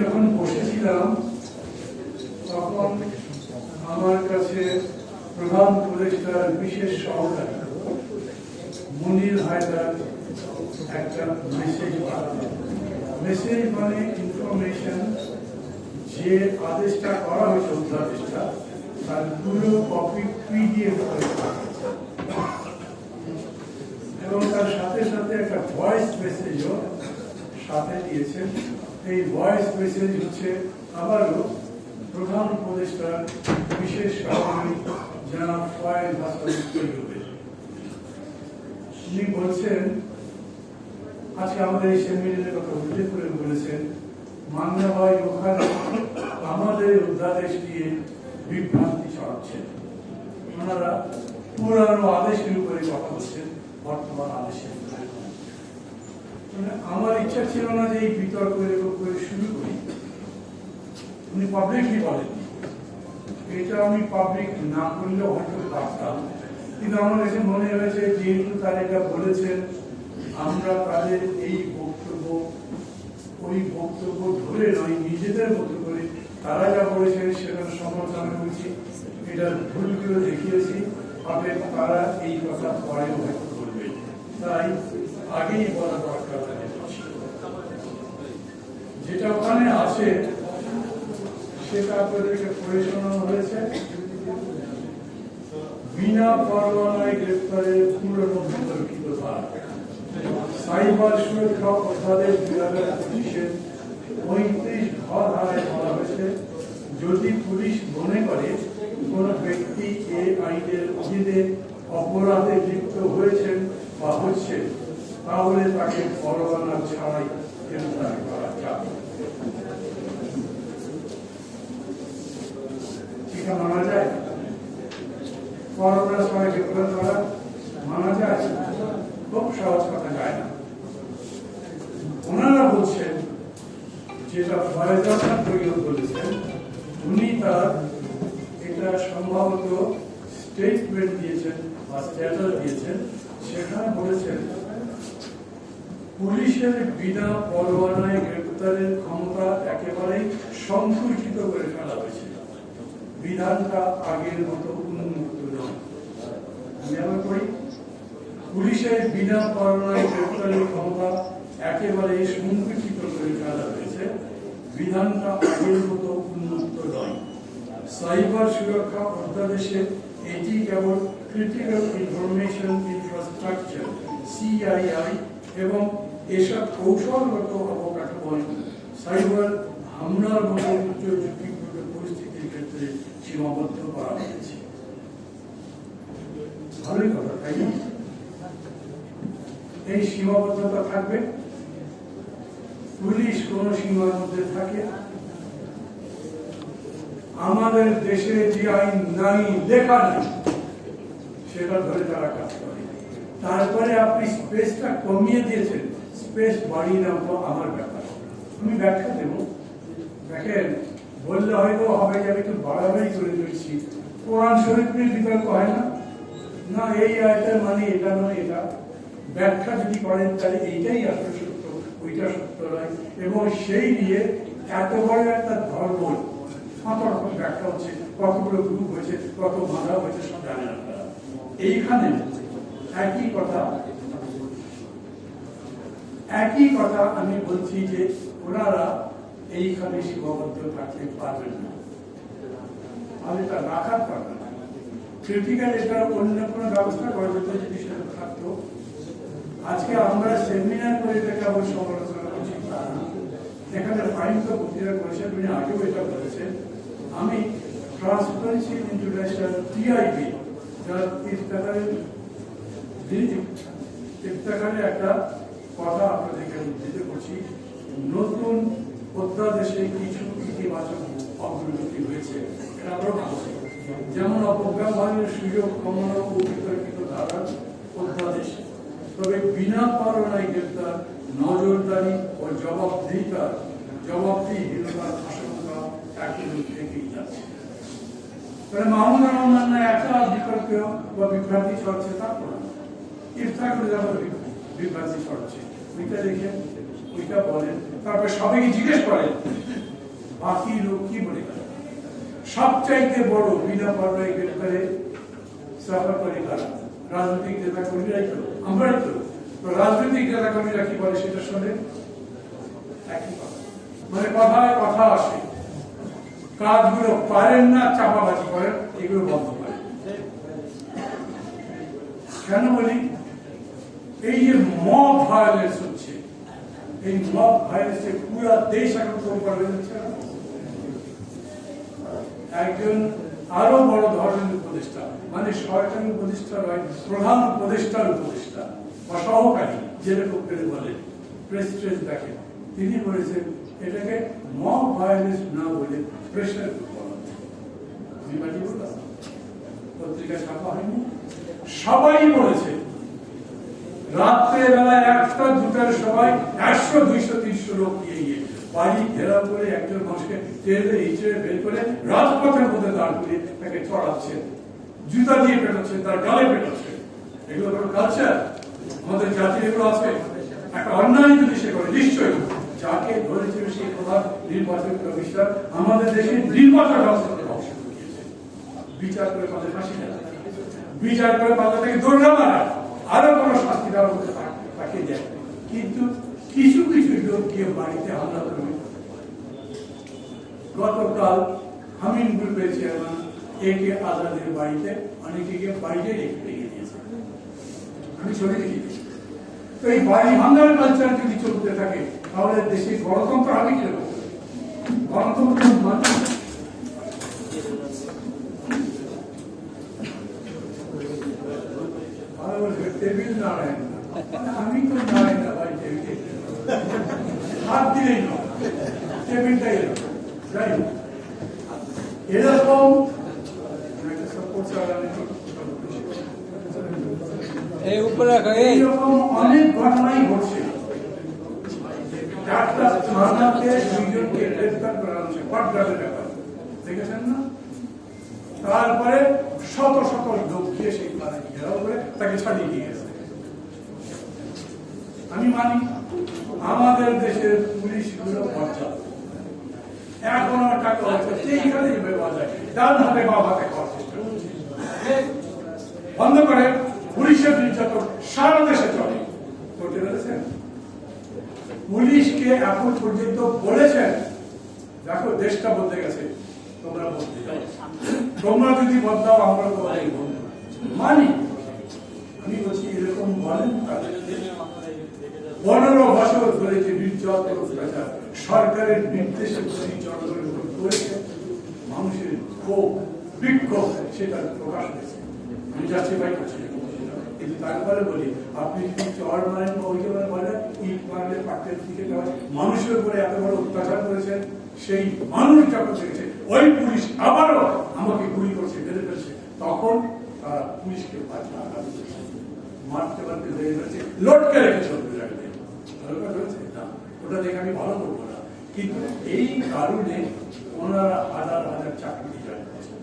যখন বসেছিলাম, তখন আমার কাছে প্রধান উপদেষ্টার বিশেষ সহকারী মুনির হায়দার একটা মেসেজ মেসেজ মানে ইনফরমেশন যে আদেশটা করা হয়েছে অধ্যাদেশটা তার পুরো কপি পিডিএফ এবং তার সাথে সাথে একটা ভয়েস মেসেজও সাথে দিয়েছেন এই ভয়েস মেসেজ হচ্ছে আবারও প্রধান উপদেষ্টার বিশেষ সহকারী জনাব ফয়েজ হাসান উনি বলছেন, আজকে আমাদের এই সেমিনারের কথা উল্লেখ করে বলেছেন মান্য হয় ওখানে আমাদের অধ্যাদেশ দিয়ে বিভ্রান্তি ছড়াচ্ছেন ওনারা পুরানো আদেশের উপরে কথা বলছেন, বর্তমান আদেশের আমার ইচ্ছা ছিল না যে এই বিতর্ক এরকম করে শুরু করি। উনি পাবলিকলি বলেন, এটা আমি পাবলিক না করলেও হয়তো পারতাম। কিন্তু আমার কাছে মনে হয়েছে, যেহেতু তারা এটা বলেছেন, আমরা তাদের এই বক্তব্য, ওই বক্তব্য ধরে নয়, নিজেদের মতো করে তারা যা বলেছেন সেটার সমালোচনা করেছি, এটা ভুলগুলো দেখিয়েছি হবে তারা এই কথা পরেও হয়তো বলবে তাই আগেই বলা দরকার যেটা ওখানে আছে, সেটা আপনাদেরকে পড়ে হয়েছে। বিনা পরোয়ানায় গ্রেপ্তারের পুরনো বিতর্কিত ধারা সাইবার সুরক্ষা অধ্যাদেশ দুই হাজার পঁচিশের পঁয়ত্রিশ ঘর ধারায় বলা হয়েছে। যদি পুলিশ মনে করে কোন ব্যক্তি এই আইনের অধীনে অপরাধে লিপ্ত হচ্ছে তাহলে তাকে পরোয়ানা ছাড়াই গ্রেপ্তার করা যাবে। মানা যায়? গ্রেপ্তার করা মানা যায়? খুব সহজ কথা, যায় না। ওনারা বলছেন, যেটা ফয়জানা প্রয়োগ করেছেন উনি তার এটা সম্ভবত স্টেটমেন্ট দিয়েছেন বা স্ট্যাটাস দিয়েছেন, সেখানে বলেছেন পুলিশের বিনা পরোয়ানায় গ্রেপ্তারের ক্ষমতা একেবারেই সংকুচিত করে ফেলা হয়েছে বিধানটা আগের মতো উন্মুক্ত নয়। আমি আবার পড়ি, পুলিশের বিনা পরোয়ানায় গ্রেপ্তারের ক্ষমতা একেবারে সংকুচিত করে ফেলা হয়েছে। বিধানটা আগের মতো উন্মুক্ত নয়। সাইবার সুরক্ষা অধ্যাদেশে এটি কেবল ক্রিটিক্যাল ইনফরমেশন ইনফ্রাস্ট্রাকচার সিআইআই এবং এসব কৌশলগত অবকাঠামোয় সাইবার হামলার মতো উচ্চ ঝুঁকিপূর্ণ পরিস্থিতির ক্ষেত্রে সীমাবদ্ধ করা হয়েছে। ভালোই কথা, তাই না? এই সীমাবদ্ধতা থাকবে। পুলিশ কোন সীমার মধ্যে থাকে আমাদের দেশে যে আইন নাই, লেখা নাই, সেটা ধরে তারা কাজ করে। তারপরে আপনি স্পেসটা কমিয়ে দিয়েছেন। স্পেস বাড়িয়ে তো আমার ব্যাপার। আমি ব্যাখ্যা দেব। দেখেন, বললে হয়তো হবে যে আমি একটু বাড়াবাড়ি করে দিচ্ছি কোরআন শরীফ নিয়ে বিতর্ক হয় না? না, এই আয়তের মানে এটা নয়, এটা। ব্যাখ্যা যদি করেন, তাহলে এইটাই আসলে সত্য, ওইটা সত্য নয়। এবং সেই নিয়ে এত বড় একটা ধর্ম কত রকম ব্যাখ্যা হচ্ছে, কতগুলো গ্রুপ হয়েছে, কত বাধা হয়েছে, সব জানেন আপনারা। এইখানে একই কথা একই কথা আমি বলছি যে ওনারা এইখানে সীমাবদ্ধ থাকতে পারবেন না। আমি এটা রাখার ক্রিটিক্যাল এটা অন্য কোনো ব্যবস্থা করা যেত যদি সেটা থাকতো, আজকে আমরা সেমিনার করে এটাকে আবার সমালোচনা করছি এখানে ফাইন তো বক্তৃতা করেছেন, উনি আগেও এটা বলেছেন। আমি ট্রান্সপারেন্সি ইন্টারন্যাশনাল একটা কথা আপনাদেরকে উদ্ধৃত করছি, নতুন অধ্যাদেশে কিছু ইতিবাচক অগ্রগতি হয়েছে যেমন অপব্যবহারের সুযোগ কমানো ও বিতর্কিত ধারার অধ্যাদেশ। তবে বিনা পারণায় গ্রেপ্তার, নজরদারি ও জবাবদিহিতা জবাবদিহিতার আশঙ্কা একই থেকেই যাচ্ছে। তাহলে মাহমুদ রহমান না একটা বিতর্ক বা বিভ্রান্তি ছড়ছে তা ইফতার করে যাবার বিভ্রান্তি ছড়ছে ওইটা দেখে ওইটা বলেন তারপরে সবাইকে জিজ্ঞেস করেন বাকি লোক কি মনে করে? সবচাইতে বড় বিনা পর্যায়ে গ্রেপ্তারে সাফার করে কারা রাজনৈতিক নেতা কর্মীরাই তো, আমরাই তো। রাজনৈতিক নেতা কর্মীরা কি বলে সেটা শোনে? একই কথা। মানে কথায় কথা আসে। কাজগুলো পারেন না, চাপাবাজি করেন, এগুলো বন্ধ করেন। কেন বলি? এই যে মব ভায়োলেন্স হচ্ছে, এই মব ভায়োলেন্সে পুরো দেশ এখন যাচ্ছে। একজন আরও বড় ধরনের উপদেষ্টা মানে সরকারি উপদেষ্টা নয়, প্রধান উপদেষ্টার উপদেষ্টা, বা সহকারী যেরকম করে বলে প্রেস ট্রেস দেখেন। তিনি বলেছেন, এটাকে মব ভায়োলেন্স না বলে প্রেশার পত্রিকা ছাপা হয়নি? সবাই বলেছে রাত্রে একটা, দুটার সময় একশো, দুইশো, তিনশো লোক নিয়ে বাড়ি ঘেরাও করে একজন মানুষকে টেনে হিচড়ে বের করে রাজপথের মধ্যে দাঁড় করে তাকে চড়াচ্ছে। জুতা দিয়ে পেটাচ্ছে, তার গালে পেটাচ্ছে। এগুলো কোনো কালচার আমাদের জাতির এগুলো আছে। একটা অন্যায় যদি সে করে, নিশ্চয়ই। যাকে ধরেছিল সেই প্রধান নির্বাচন কমিশনার, আমাদের দেশে নির্বাচন করে দিয়েছে। বিচার করে তাদের ফাঁসি বিচার করে তাদের থেকে দৌড়া মারা। আরও কোনো শাস্তি মধ্যে তাকে- দেয়। কিন্তু কিছু কিছু লোক গিয়ে বাড়িতে হামলা করবে গতকাল হামিন গ্রুপের চেয়ারম্যান এ কে আজাদের বাড়িতে, অনেকে গিয়ে বাইরে রেখে দিয়েছে আমি ছবি দেখি। তো এই বাড়ি ভাঙার কালচার যদি চলতে থাকে, তাহলে দেশে গণতন্ত্র হবে কীরকম গণতন্ত্র মানে ভালো বলবে, টেবিল নারায়ণ না। মানে আমি তো নারায়ণ না ভাই টেবিল হাত দিলেই না টেবিলটাই এলো যাই এরকম ঘটনাই ঘটছে পাটগ্রামের ব্যাপার দেখেছেন না তারপরে শত শত লোক গিয়ে সেই থানায় ঘেরাও করে তাকে ছাড়িয়ে নিয়ে গেছে। আমি মানি, আমাদের দেশের পুলিশগুলো আমার টাকা হাতে বন্ধ করে, পুলিশের নির্যাতন সারা দেশে চলে। করতে পেরেছেন পুলিশকে এখন পর্যন্ত বলেছেন, দেখো দেশটা বলতে গেছে। তোমরা যাও। তোমরা যদি বদলাও আমরা তোমাদের বদলাবো। মানি? আমি বলছি এরকম বলেন পনেরো বছর ধরে যে নির্যাতন অত্যাচার সরকারের নির্দেশে যদি জনগণের উপর করেছে মানুষের ক্ষোভ বিক্ষোভ সেটা প্রকাশ হয়েছে। আমি জাস্টিফাই করছি। কিন্তু তারপরে বলি আপনি যদি চর মারেন বা ওই বলেন ইট মারলে পাটের দিকে যাওয়া? মানুষের উপরে এত বড় অত্যাচার করেছেন? সেই মানুষ যখন ওই পুলিশ আবারও আমাকে গুলি করছে বেঁধে ফেলছে। তখন তারা পুলিশকে। মারতে মারতে ধরে ফেলছে। লটকে রেখেছে ওটা দেখে আমি ভালো করব না। কিন্তু এই কারণে ওনারা হাজার হাজার চাকরি করছেন